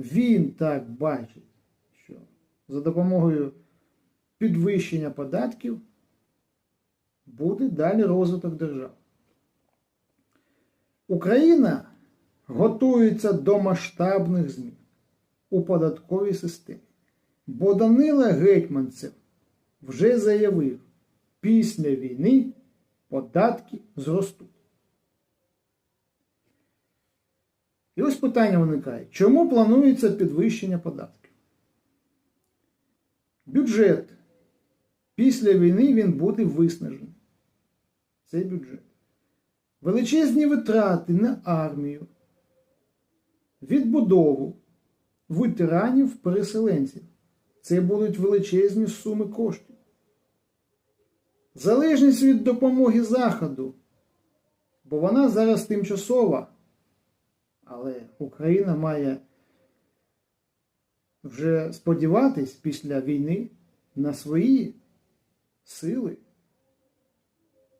він так бачить, що за допомогою підвищення податків буде далі розвиток держави. Україна готується до масштабних змін у податковій системі. Бо Данила Гетьманцев вже заявив, після війни податки зростуть. І ось питання виникає, чому планується підвищення податків? Бюджет. Після війни він буде виснажений. Цей бюджет. Величезні витрати на армію, відбудову ветеранів, переселенців. Це будуть величезні суми коштів. Залежність від допомоги Заходу, бо вона зараз тимчасова, але Україна має вже сподіватись після війни на свої сили,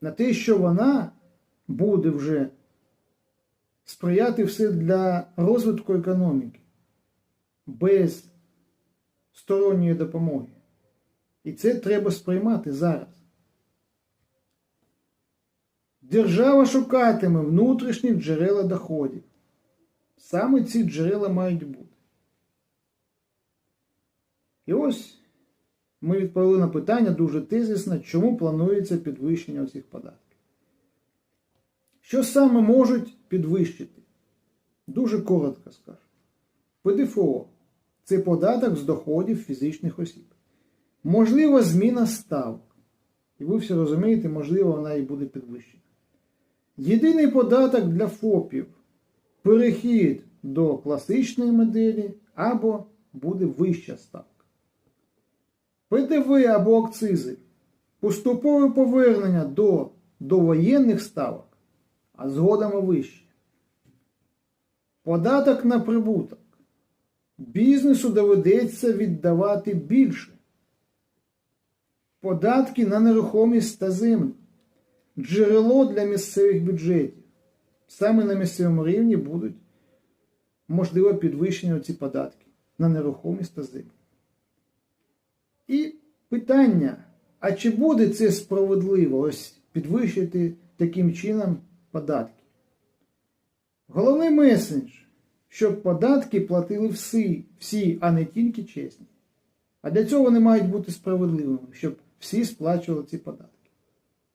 на те, що вона буде вже сприяти все для розвитку економіки без сторонньої допомоги. І це треба сприймати зараз. Держава шукатиме внутрішніх джерела доходів. Саме ці джерела мають бути. І ось ми відповіли на питання дуже тезісно, чому планується підвищення цих податків. Що саме можуть підвищити? Дуже коротко скажу. ПДФО це податок з доходів фізичних осіб. Можливо, зміна ставок. І ви всі розумієте, можливо, вона і буде підвищена. Єдиний податок для ФОПів перехід до класичної моделі або буде вища ставка. ПДВ або акцизи поступове повернення до довоєнних ставок, а згодом вище. Податок на прибуток. Бізнесу доведеться віддавати більше. Податки на нерухомість та землю. Джерело для місцевих бюджетів. Саме на місцевому рівні будуть можливо підвищення ці податки на нерухомість та землю. І питання: а чи буде це справедливо ось підвищити таким чином податки? Головний меседж, щоб податки платили всі, всі, а не тільки чесні. А для цього вони мають бути справедливими, щоб всі сплачували ці податки.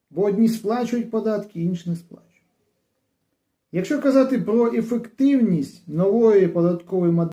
Бо одні сплачують податки, інші не сплачують. Якщо казати про ефективність нової податкової моделі,